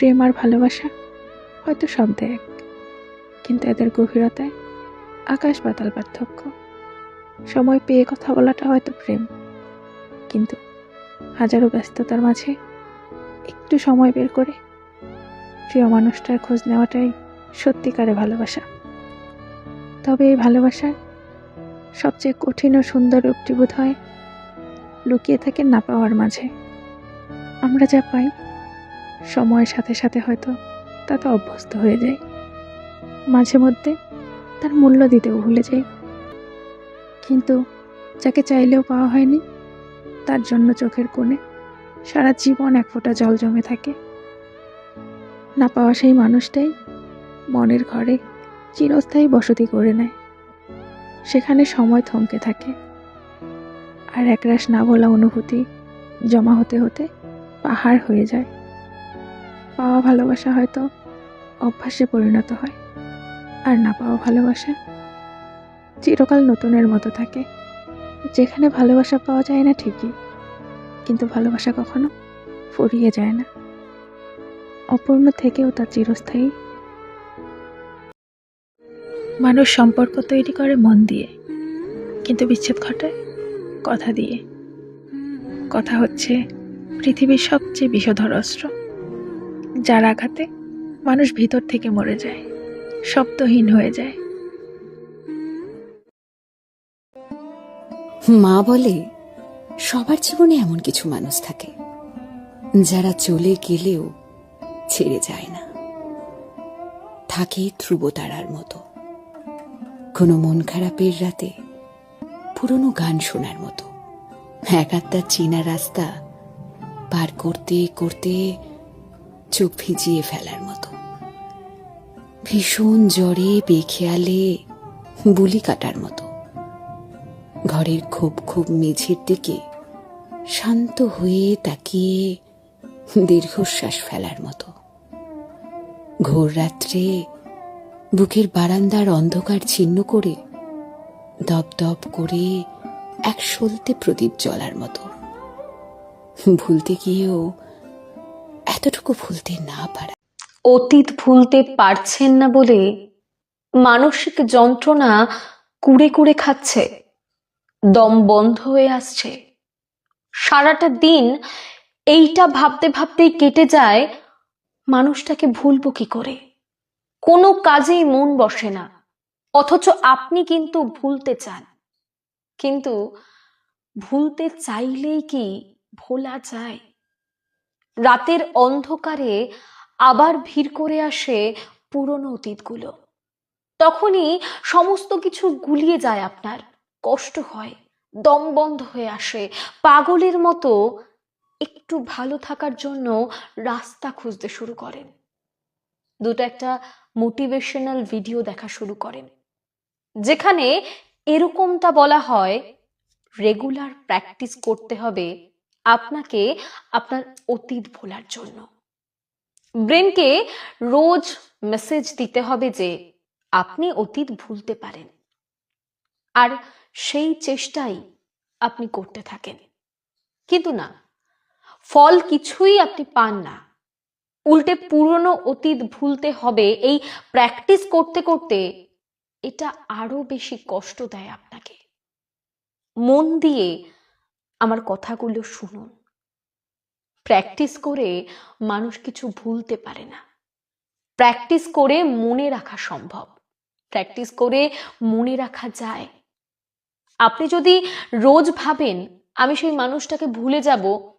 প্রেম আর ভালোবাসা হয়তো শব্দে এক কিন্তু এদের গভীরতায় আকাশ পাতাল পার্থক্য। সময় পেয়ে কথা বলাটা হয়তো প্রেম। কিন্তু হাজারো ব্যস্ততার মাঝে একটু সময় বের করে প্রিয় মানুষটার খোঁজ নেওয়াটাই সত্যিকারে ভালোবাসা। তবে এই ভালোবাসার সবচেয়ে কঠিন ও সুন্দর রূপটি বোধ হয় লুকিয়ে থাকে না পাওয়ার মাঝে। আমরা যা পাই সময়ের সাথে সাথে হয়তো তাতে অভ্যস্ত হয়ে যায়। মাঝে মধ্যে তার মূল্য দিতেও ভুলে যাই কিন্তু যাকে চাইলেও পাওয়া হয়নি, তার জন্য চোখের কোণে সারা জীবন এক ফোঁটা জল জমে থাকে। না পাওয়া সেই মানুষটাই মনের ঘরে চিরস্থায়ী বসতি করে নেয়। সেখানে সময় থমকে থাকে। আর একরাশ না বলা অনুভূতি জমা হতে হতে পাহাড় হয়ে যায়। পাওয়া ভালোবাসা হয়তো অভ্যাসে পরিণত হয়, আর না পাওয়া ভালোবাসা চিরকাল নতুনের মতো থাকে। যেখানে ভালোবাসা পাওয়া যায় না ঠিকই, কিন্তু ভালোবাসা কখনো ফুরিয়ে যায় না। অপূর্ণ থেকেও তা চিরস্থায়ী। মানুষ সম্পর্ক তৈরি করে মন দিয়ে, কিন্তু বিচ্ছেদ ঘটায় কথা দিয়ে। কথা হচ্ছে পৃথিবীর সবচেয়ে বিষধর অস্ত্র। যার আঘাতে মানুষ ভিতর থেকে মরে যায়, শব্দহীন হয়ে যায়। মা বলে, সবার জীবনে এমন কিছু মানুষ থাকে, যারা চলে গেলেও ছেড়ে যায় না। থাকে ধ্রুবতারার মতো। কোনো মন খারাপের রাতে পুরনো গান শোনার মতো। একাত্তার চেনা রাস্তা পার করতে করতে চোখ ভিজিয়ে ফেলার মতো। ভীষণ জ্বরে বেখেয়ালে বুলি কাটার মতো। ঘরের খুব খুব মেঝের দিকে শান্ত হয়ে তাকিয়ে দীর্ঘশ্বাস ফেলার মতো। ঘোর রাত্রে বুকের বারান্দার অন্ধকার ছিন্ন করে দপ দপ করে এক সলতে প্রদীপ জ্বলার মতো। ভুলতে গিয়েও এতটুকু ভুলতে না পারা। অতীত ভুলতে পারছেন না বলে মানসিক যন্ত্রণা কুড়ে কুড়ে খাচ্ছে, দম বন্ধ হয়ে আসছে। সারাটা দিন এইটা ভাবতে ভাবতেই কেটে যায়, মানুষটাকে ভুলবো কি করে? কোনো কাজেই মন বসে না, অথচ আপনি কিন্তু ভুলতে চান। কিন্তু ভুলতে চাইলেই কি ভোলা যায়? রাতের অন্ধকারে আবার ভিড় করে আসে পুরনো অতীতগুলো। তখনই সমস্ত কিছু গুলিয়ে যায় আপনার। কষ্ট হয়, দম বন্ধ হয়ে আসে, পাগলের মতো একটু ভালো থাকার জন্য রাস্তা খুঁজতে শুরু করেন। দুটো একটা মোটিভেশনাল ভিডিও দেখা শুরু করেন, যেখানে এরকমটা বলা হয়, রেগুলার প্র্যাকটিস করতে হবে আপনাকে আপনার অতীত ভোলার জন্য। ব্রেনকে রোজ মেসেজ দিতে হবে যে, আপনি অতীত ভুলতে পারেন। আর সেই চেষ্টাই আপনি করতে থাকেন। কিন্তু না, ফল কিছুই আপনি পান না। উল্টে পুরনো অতীত ভুলতে হবে, এই প্র্যাকটিস করতে করতে এটা আরও বেশি কষ্ট দেয় আপনাকে। মন দিয়ে আমার কথাগুলো শুনুন। প্র্যাকটিস করে মানুষ কিছু ভুলতে পারে না। প্র্যাকটিস করে মনে রাখা সম্ভব। প্র্যাকটিস করে মনে রাখা যায়। আপনি যদি রোজ ভাবেন, আমি সেই মানুষটাকে ভুলে যাব,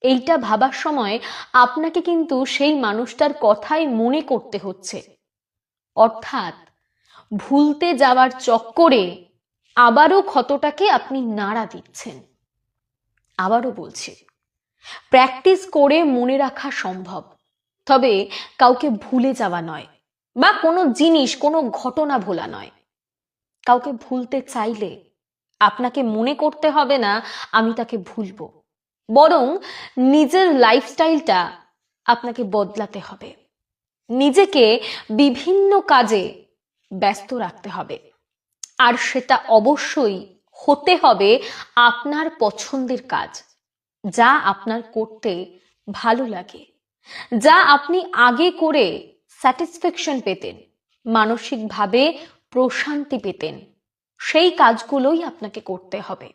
এইটা ভাবার সময় আপনাকে কিন্তু সেই মানুষটার কথাই মনে করতে হচ্ছে। অর্থাৎ ভুলতে যাওয়ার চক্করে আবারও ক্ষতটাকে আপনি নাড়া দিচ্ছেন। আবারও বলছি প্র্যাকটিস করে মনে রাখা সম্ভব। তবে কাউকে ভুলে যাওয়া নয়, বা কোনো জিনিস, কোনো ঘটনা ভোলা নয়। কাউকে ভুলতে চাইলে আপনাকে মনে করতে হবে না, আমি তাকে ভুলবো। বরং নিজের লাইফস্টাইলটা আপনাকে বদলাতে হবে। নিজেকে বিভিন্ন কাজে ব্যস্ত রাখতে হবে। আর সেটা অবশ্যই হতে হবে আপনার পছন্দের কাজ, যা আপনার করতে ভালো লাগে, যা আপনি আগে করে স্যাটিসফ্যাকশন পেতেন, মানসিকভাবে প্রশান্তি পেতেন, সেই কাজগুলোই আপনাকে করতে হবে।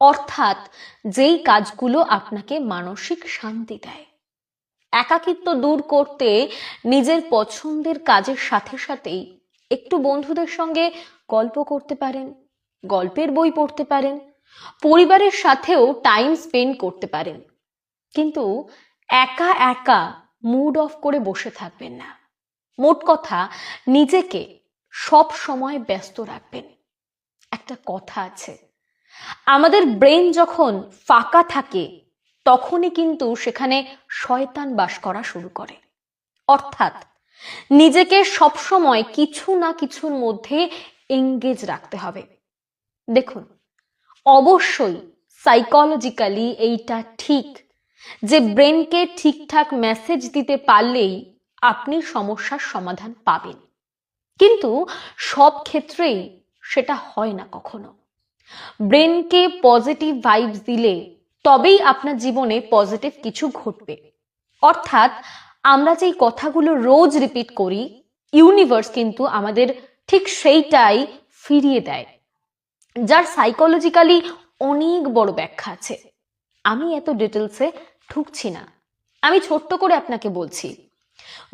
অর্থাৎ যেই কাজগুলো আপনাকে মানসিক শান্তি দেয়। একাকিত্ব দূর করতে নিজের পছন্দের কাজের সাথে সাথেই একটু বন্ধুদের সঙ্গে গল্প করতে পারেন গল্পের বই পড়তে পারেন, পরিবারের সাথেও টাইম স্পেন্ড করতে পারেন। কিন্তু একা একা মুড অফ করে বসে থাকবেন না। মোট কথা, নিজেকে সব সময় ব্যস্ত রাখবেন। একটা কথা আছে, আমাদের ব্রেন যখন ফাঁকা থাকে, তখনই কিন্তু সেখানে শয়তান বাস করা শুরু করে। অর্থাৎ, নিজেকে সবসময় কিছু না কিছুর মধ্যে এঙ্গেজ রাখতে হবে। দেখুন, অবশ্যই সাইকোলজিক্যালি এইটা ঠিক যে ব্রেনকে ঠিকঠাক মেসেজ দিতে পারলেই আপনি সমস্যার সমাধান পাবেন। কিন্তু সব ক্ষেত্রেই সেটা হয় না কখনো। ব্রেনকে পজিটিভ ভাইবস দিলে তবেই আপনার জীবনে পজিটিভ কিছু ঘটবে। অর্থাৎ আমরা যেই কথাগুলো রোজ রিপিট করি ইউনিভার্স কিন্তু আমাদের ঠিক সেইটাই ফিরিয়ে দেয়। যার সাইকোলজিক্যালি অনেক বড় ব্যাখ্যা আছে। আমি এত ডিটেলসে ঢুকছি না। আমি ছোট্ট করে আপনাকে বলছি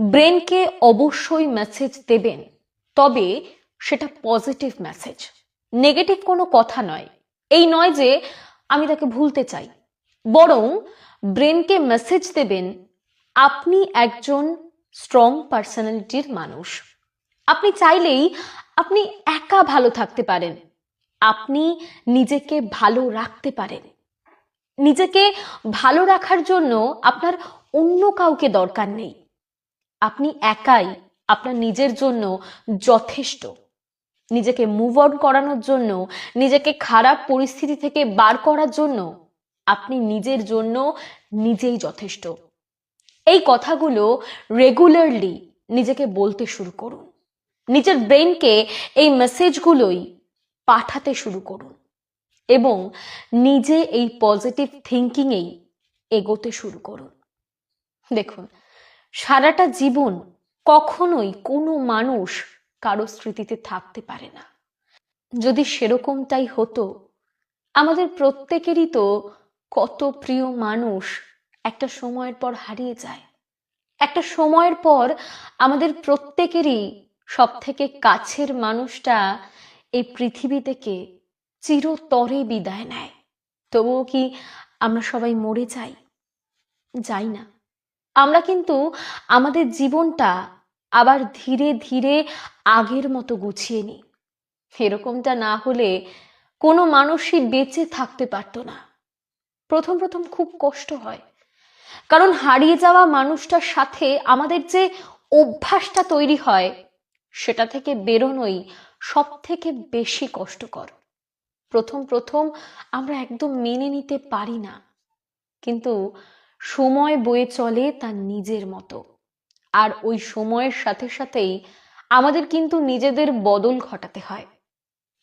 ব্রেনকে অবশ্যই মেসেজ দেবেন, তবে সেটা পজিটিভ মেসেজ নেগেটিভ কোনো কথা নয়। এই নয় যে আমি তাকে ভুলতে চাই। বরং ব্রেনকে মেসেজ দেবেন, আপনি একজন স্ট্রং পার্সোনালিটির মানুষ। আপনি চাইলেই আপনি একা ভালো থাকতে পারেন। আপনি নিজেকে ভালো রাখতে পারেন। নিজেকে ভালো রাখার জন্য আপনার অন্য কাউকে দরকার নেই। আপনি একাই আপনার নিজের জন্য যথেষ্ট। নিজেকে মুভ অন করানোর জন্য, নিজেকে খারাপ পরিস্থিতি থেকে বার করার জন্য আপনি নিজের জন্য নিজেই যথেষ্ট। এই কথাগুলো রেগুলারলি নিজেকে বলতে শুরু করুন। নিজের ব্রেনকে এই মেসেজগুলোই পাঠাতে শুরু করুন এবং নিজে এই পজিটিভ থিঙ্কিংয়েই এগোতে শুরু করুন। দেখুন, সারাটা জীবন কখনোই কোনো মানুষ কারও স্মৃতিতে থাকতে পারে না। যদি সেরকমটাই হতো, আমাদের প্রত্যেকেরই তো কত প্রিয় মানুষ একটা সময়ের পর হারিয়ে যায়। একটা সময়ের পর আমাদের প্রত্যেকেরই সব থেকে কাছের মানুষটা এই পৃথিবী থেকে চিরতরে বিদায় নেয়। তবুও কি আমরা সবাই মরে যাই? যাই না। আমরা কিন্তু আমাদের জীবনটা আবার ধীরে ধীরে আগের মতো গুছিয়ে নিই। এরকমটা না হলে কোনো মানুষই বেঁচে থাকতে পারতো না। প্রথম প্রথম খুব কষ্ট হয়। কারণ হারিয়ে যাওয়া মানুষটার সাথে আমাদের যে অভ্যাসটা তৈরি হয়, সেটা থেকে বেরোনোই সব থেকে বেশি কষ্টকর। প্রথম প্রথম আমরা একদম মেনে নিতে পারি না। কিন্তু সময় বয়ে চলে তার নিজের মতো। আর ওই সময়ের সাথে সাথেই আমাদের কিন্তু নিজেদের বদল ঘটাতে হয়।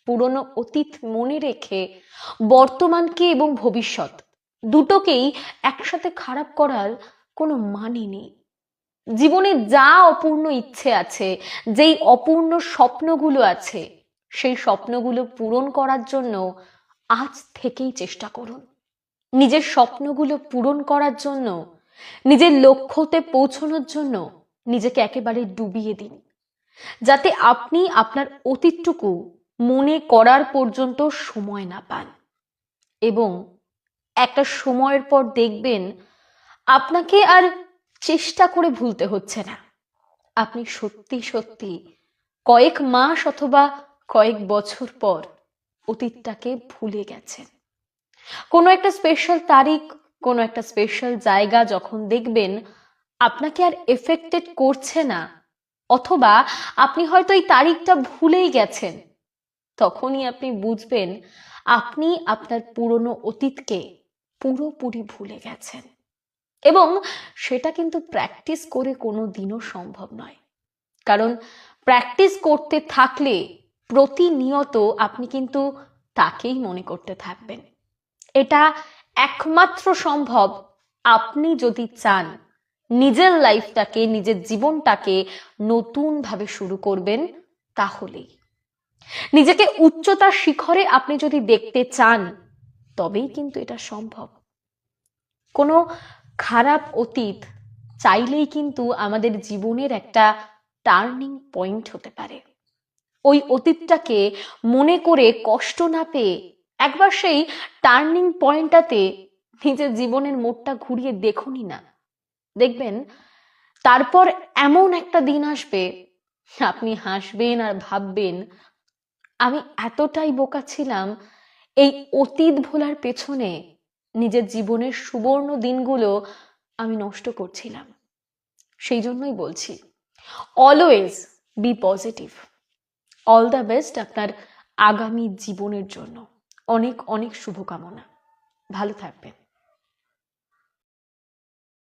পুরনো অতীত মনে রেখে বর্তমানকে এবং ভবিষ্যৎ দুটোকেই একসাথে খারাপ করার কোনো মানে নেই। জীবনে যা অপূর্ণ ইচ্ছে আছে, যেই অপূর্ণ স্বপ্নগুলো আছে, সেই স্বপ্নগুলো পূরণ করার জন্য আজ থেকেই চেষ্টা করুন। নিজের স্বপ্নগুলো পূরণ করার জন্য, নিজের লক্ষ্যতে পৌঁছানোর জন্য নিজেকে একেবারে ডুবিয়ে দিন। যাতে আপনি আপনার অতীতটুকু মনে করার পর্যন্ত সময় না পান। এবং একটা সময়ের পর দেখবেন, আপনাকে আর চেষ্টা করে ভুলতে হচ্ছে না। আপনি সত্যি সত্যি কয়েক মাস অথবা কয়েক বছর পর অতীতটাকে ভুলে গেছেন। কোনো একটা স্পেশাল তারিখ, কোনো একটা স্পেশাল জায়গা যখন দেখবেন, আপনাকে আর এফেক্টেড করছে না, অথবা আপনি হয়তো এই তারিখটা ভুলেই গেছেন, তখনই আপনি বুঝবেন, আপনি আপনার পুরনো অতীতকে পুরোপুরি ভুলে গেছেন। এবং সেটা কিন্তু প্র্যাকটিস করে কোনো দিনও সম্ভব নয়। কারণ প্র্যাকটিস করতে থাকলে প্রতিনিয়ত আপনি কিন্তু তাকেই মনে করতে থাকবেন। এটা একমাত্র সম্ভব আপনি যদি চান নিজের লাইফটাকে নিজের জীবনটাকে নতুনভাবে শুরু করবেন তাহলেই। নিজেকে উচ্চতার শিখরে আপনি যদি দেখতে চান, তবেই কিন্তু এটা সম্ভব। কোনো খারাপ অতীত চাইলেই কিন্তু আমাদের জীবনের একটা টার্নিং পয়েন্ট হতে পারে। ওই অতীতটাকে মনে করে কষ্ট না পেয়ে একবার সেই টার্নিং পয়েন্টটাতে নিজের জীবনের মোড়টা ঘুরিয়ে দেখুনি না। দেখবেন, তারপর এমন একটা দিন আসবে, আপনি হাসবেন আর ভাববেন, আমি এতটাই বোকা ছিলাম, এই অতীত ভোলার পেছনে নিজের জীবনের সুবর্ণ দিনগুলো আমি নষ্ট করছিলাম। সেই জন্যই বলছি always be positive all the best আপনার আগামী জীবনের জন্য। অনেক অনেক শুভকামনা। ভালো থাকবেন।